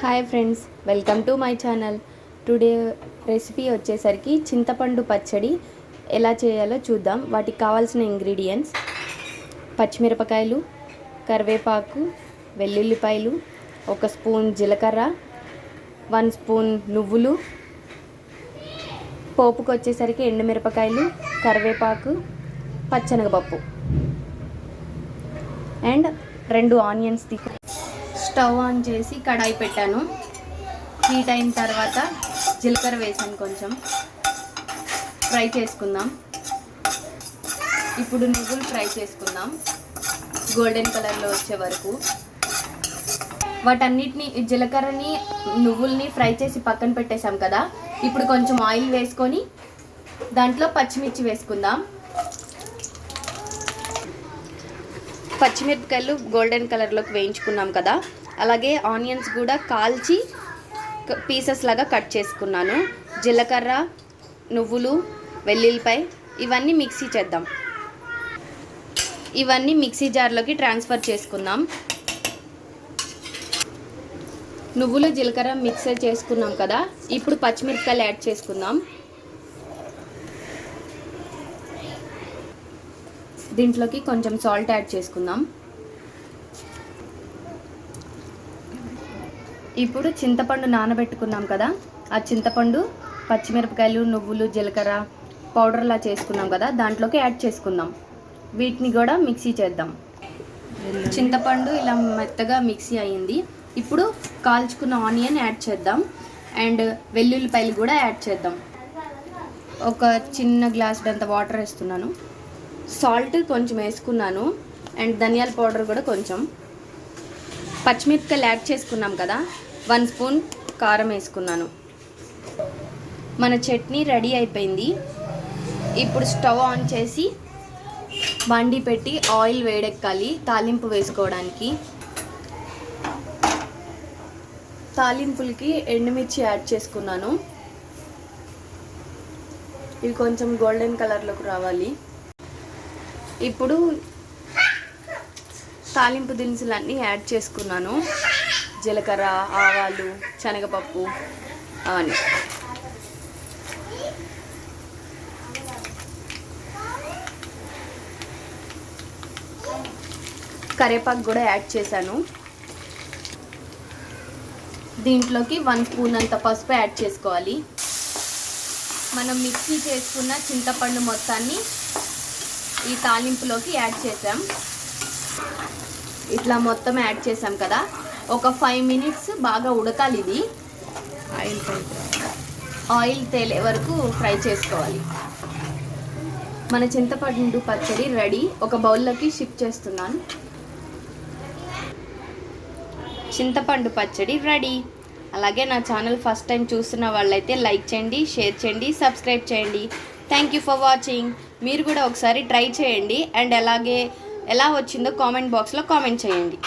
Hi friends welcome to my channel. Today recipe వచ్చేసరికి చింతపండు పచ్చడి ఎలా చేయాలో చూద్దాం. వాటికి కావాల్సిన ఇంగ్రీడియంట్స్ పచ్చిమిరపకాయలు కరివేపాకు వెల్లుల్లిపాయలు ఒక స్పూన్ జీలకర్ర వన్ స్పూన్ నువ్వులు. పోపుకు వచ్చేసరికి ఎండుమిరపకాయలు కరివేపాకు పచ్చనగపప్పు. అండ్ రెండు ఆనియన్స్ తీసుకు స్టవ్ ఆన్ చేసి కడాయి పెట్టాను. హీట్ అయిన తర్వాత జీలకర్ర వేసాను కొంచెం. ఫ్రై చేసుకుందాం. ఇప్పుడు నువ్వులు ఫ్రై చేసుకుందాం. గోల్డెన్ కలర్లో వచ్చే వరకు. వాటన్నిటిని జీలకర్రని నువ్వుల్ని ఫ్రై చేసి పక్కన పెట్టేశాం కదా. ఇప్పుడు కొంచెం ఆయిల్ వేసుకొని దాంట్లో పచ్చిమిర్చి వేసుకుందాం. పచ్చిమిరపకాయలు గోల్డెన్ కలర్లోకి వేయించుకున్నాం కదా. అలాగే ఆనియన్స్ కూడా కాల్చి పీసెస్ లాగా కట్ చేసుకున్నాను. జీలకర్ర నువ్వులు వెల్లుల్లిపాయ ఇవన్నీ మిక్సీ చేద్దాం. ఇవన్నీ మిక్సీ జార్లోకి ట్రాన్స్ఫర్ చేసుకుందాం. నువ్వులు జీలకర్ర మిక్సీ చేసుకున్నాం కదా ఇప్పుడు పచ్చిమిరపకాయలు యాడ్ చేసుకుందాం. దీంట్లోకి కొంచెం సాల్ట్ యాడ్ చేసుకుందాం. ఇప్పుడు చింతపండు నానబెట్టుకున్నాం కదా. ఆ చింతపండు పచ్చిమిరపకాయలు నువ్వులు జీలకర్ర పౌడర్లా చేసుకున్నాం కదా. దాంట్లోకి యాడ్ చేసుకుందాం. వీటిని కూడా మిక్సీ చేద్దాం. చింతపండు ఇలా మెత్తగా మిక్సీ అయ్యింది. ఇప్పుడు కాల్చుకున్న ఆనియన్ యాడ్ చేద్దాం. అండ్ వెల్లుల్లిపాయలు కూడా యాడ్ చేద్దాం. ఒక చిన్న గ్లాస్ అంత వాటర్ వేస్తున్నాను. సాల్ట్ కొంచెం వేసుకున్నాను. అండ్ ధనియాల పౌడర్ కూడా కొంచెం. పచ్చిమిరపకాయలు యాడ్ చేసుకున్నాం కదా. వన్ స్పూన్ కారం వేసుకున్నాను. మన చట్నీ రెడీ అయిపోయింది. ఇప్పుడు స్టవ్ ఆన్ చేసి బండి పెట్టి ఆయిల్ వేడెక్కాలి తాలింపు వేసుకోవడానికి. తాలింపులకి ఎండుమిర్చి యాడ్ చేసుకున్నాను. ఇవి కొంచెం గోల్డెన్ కలర్లోకి రావాలి. ఇప్పుడు తాలింపు దినుసులన్నీ యాడ్ చేసుకున్నాను. జీలకర్ర ఆవాలు శనగపప్పు అవన్నీ. కరేపాకు కూడా యాడ్ చేశాను. దీంట్లోకి వన్ స్పూన్ అంత పసుపు యాడ్ చేసుకోవాలి. మనం మిక్సీ చేసుకున్న చింతపండు మొత్తాన్ని ఈ తాలింపులోకి యాడ్ చేసాం ఇట్లా మొత్తం యాడ్ చేసాం కదా. ఒక ఫైవ్ మినిట్స్ బాగా ఉడకాలి ఇది. ఆయిల్ ఆయిల్ తేలే వరకు ఫ్రై చేసుకోవాలి. మన చింతపండు పచ్చడి రెడీ. ఒక బౌల్లోకి షిఫ్ట్ చేస్తున్నాను. చింతపండు పచ్చడి రెడీ. అలాగే నా ఛానల్ ఫస్ట్ టైం చూస్తున్న వాళ్ళైతే లైక్ చేయండి షేర్ చేయండి సబ్స్క్రైబ్ చేయండి. థ్యాంక్ యూ ఫర్ వాచింగ్ మీరు కూడా ఒకసారి ట్రై చేయండి. అండ్ అలాగే ఎలా వచ్చిందో కామెంట్ బాక్స్లో కామెంట్ చేయండి.